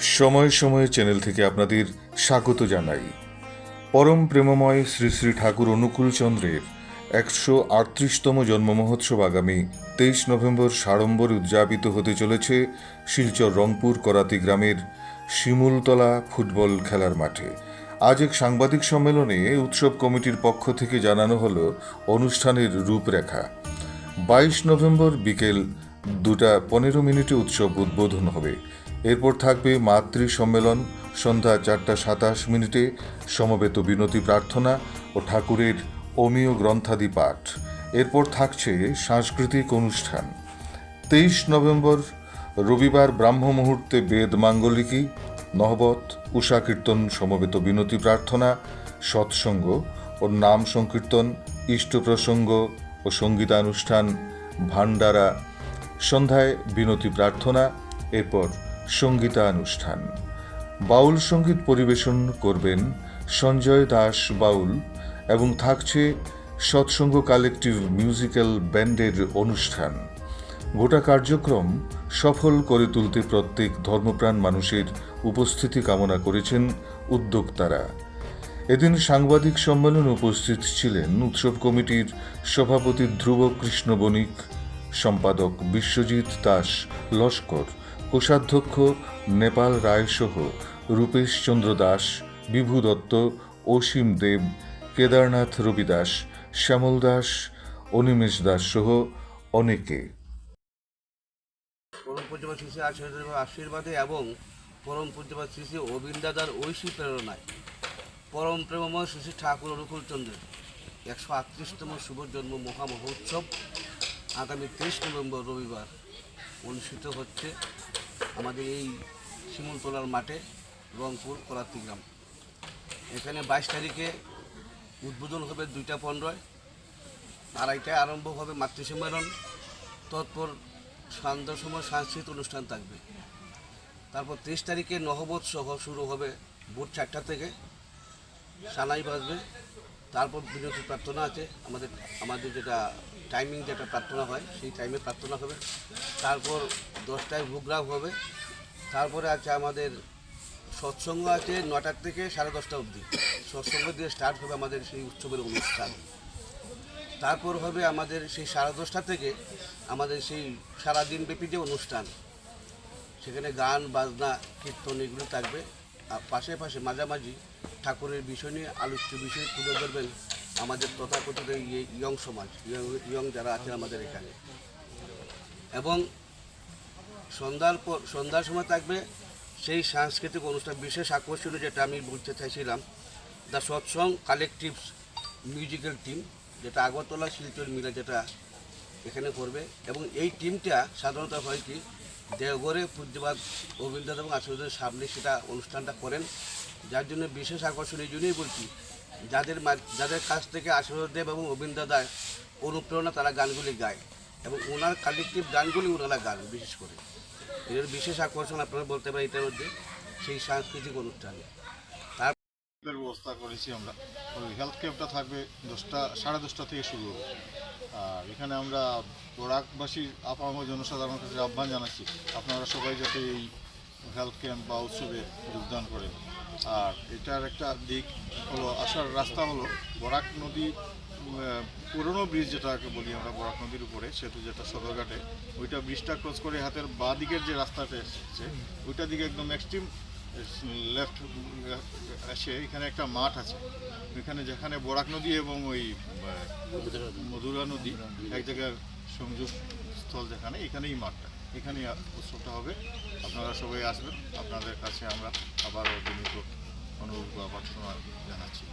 সময় সময় চ্যানেল থেকে আপনাদের স্বাগত জানাই। পরম প্রেমময় শ্রী শ্রী ঠাকুর অনুকূল চন্দ্রের একশো আটত্রিশতম জন্ম মহোৎসব আগামী তেইশ নভেম্বর সাড়ম্বরে উদযাপিত হতে চলেছে শিলচর রংপুর করাতি গ্রামের শিমুলতলা ফুটবল খেলার মাঠে। আজ এক সাংবাদিক সম্মেলনে উৎসব কমিটির পক্ষ থেকে জানানো হলো অনুষ্ঠানের রূপরেখা। বাইশ নভেম্বর বিকেল দুটা পনেরো মিনিটে উৎসব উদ্বোধন হবে। এরপর থাকবে মাতৃ সম্মেলন সন্ধ্যা চারটা সাতাশ মিনিটে সমবেত বিনতি প্রার্থনা ও ঠাকুরের অমীয় গ্রন্থাদি পাঠ। এরপর থাকছে সাংস্কৃতিক অনুষ্ঠান। তেইশ নভেম্বর, রবিবার ব্রাহ্ম মুহূর্তে বেদ মাঙ্গলিকী নহবত উষা কীর্তন, সমবেত বিনতি প্রার্থনা, সৎসঙ্গ ও নাম সংকীর্তন, ইষ্ট প্রসঙ্গ ও সঙ্গীতানুষ্ঠান ভান্ডারা সন্ধ্যায় বিনতি প্রার্থনা, এরপর সঙ্গীতানুষ্ঠান। বাউল সংগীত পরিবেশন করবেন সঞ্জয় দাস বাউল এবং থাকছে সৎসঙ্গ কালেকটিভ মিউজিক্যাল ব্যান্ডের অনুষ্ঠান। গোটা কার্যক্রম সফল করে তুলতে প্রত্যেক ধর্মপ্রাণ মানুষের উপস্থিতি কামনা করেছেন উদ্যোক্তারা। এদিন সাংবাদিক সম্মেলনে উপস্থিত ছিলেন উৎসব কমিটির সভাপতি ধ্রুব কৃষ্ণ বণিক, সম্পাদক বিশ্বজিৎ দাস লস্কর কোষাধ্যক্ষ নেপাল রায়সহ রূপেশ চন্দ্র দাস, বিভু দত্ত, অসীম দেব, কেদারনাথ রবি দাস শ্যামল দাস, অনিমেষ দাস সহ অনেকে। পরম পূজ্যপাত শ্রী আশীর্বাদে এবং পরম পূজ্যপাত শ্রী অবিন্দাদার ঐশী প্রেরণায় পরম প্রেমময় শ্রী ঠাকুর অনুকূল চন্দ্রের একশো আটত্রিশতম শুভ জন্ম মহা মহোৎসব আগামী তেইশ নভেম্বর রবিবার অনুষ্ঠিত হচ্ছে। আমাদের এই শিমুলতলার মাঠে রংপুর করাতি গ্রাম। এখানে বাইশ তারিখে উদ্বোধন হবে দুইটা পনেরোয়। আড়াইটায় আরম্ভ হবে মাতৃ সম্মেলন তৎপর সন্ধ্যার সময় সাংস্কৃতিক অনুষ্ঠান থাকবে। তারপর তেইশ তারিখে নহবত সহ শুরু হবে ভোর চারটা থেকে। সানাই বাজবে। তারপর বিরতি প্রার্থনা আছে। আমাদের আমাদের যেটা টাইমিং যেটা প্রার্থনা হয়, সেই টাইমে প্রার্থনা হবে। তারপর দশটায় ভোগরাগ হবে। তারপরে আছে আমাদের সৎসঙ্গ আছে নটার থেকে সাড়ে দশটা অবধি। সৎসঙ্গ দিয়ে স্টার্ট হবে আমাদের সেই উৎসবের অনুষ্ঠান। তারপর হবে আমাদের সেই সাড়ে দশটা থেকে আমাদের সেই সারাদিন ব্যাপী যে অনুষ্ঠান, সেখানে গান, বাজনা, কীর্তন এগুলো থাকবে। আর পাশে পাশে মাঝামাঝি ঠাকুরের বিষয় নিয়ে, আলোচ্য বিষয় তুলে ধরবেন আমাদের তথাকথিত এই ইয়ং সমাজ, ইয়ং যারা আছেন আমাদের এখানে। এবং সন্ধ্যার পর, সন্ধ্যার সময় থাকবে সেই সাংস্কৃতিক অনুষ্ঠান, বিশেষ আকর্ষণীয় যেটা আমি বলতে চাইছিলাম, the Satsang collective's musical team, যেটা আগরতলা শিলচর মিলে যেটা এখানে করবে। এবং এই টিমটা সাধারণত হয় কি, দেওঘরে পূজ্যবাদ গোবিন্দ এবং আচার্যদের সামনে সেটা অনুষ্ঠানটা করেন। যার জন্য বিশেষ আকর্ষণ এই জন্যই বলছি, যাদের যাদের কাছ থেকে আচার্যদেব এবং গোবিন্দ দায়, অনুপ্রেরণা তারা গানগুলি গায় এবং ওনার কালেকটিভ গানগুলি ওনারা গান, বিশেষ করে। এর বিশেষ আকর্ষণ আপনারা বলতে পারেন এটার মধ্যে, সেই সাংস্কৃতিক অনুষ্ঠানে। এর ব্যবস্থা করেছি আমরা। ওই হেলথ ক্যাম্পটা থাকবে দশটা, সাড়ে দশটা থেকে শুরু হবে। আর এখানে আমরা বরাকবাসী আপামর জনসাধারণের কাছে আহ্বান জানাচ্ছি, আপনারা সবাই যাতে এই হেলথ ক্যাম্প বা উৎসবে যোগদান করেন আর এটার একটা দিক হলো, আসার রাস্তা হলো বরাক নদী পুরনো ব্রিজ যেটাকে বলি আমরা, বরাক নদীর উপরে, সেতু যেটা সদরঘাটে, ওইটা ব্রিজটা ক্রস করে হাতের বাঁ দিকের যে রাস্তাটা এসেছে, ওইটা দিকে একদম এক্সট্রিম লেফট এসে এখানে একটা মাঠ আছে। এখানে যেখানে বরাক নদী এবং ওই মধুরা নদী, এক জায়গায় সংযোগ স্থল যেখানে, এখানেই মাঠটা। এখানেই উৎসবটা হবে। আপনারা সবাই আসবেন। আপনাদের কাছে আমরা আবারও বিনীত অনুরোধ বা প্রার্থনা জানাচ্ছি।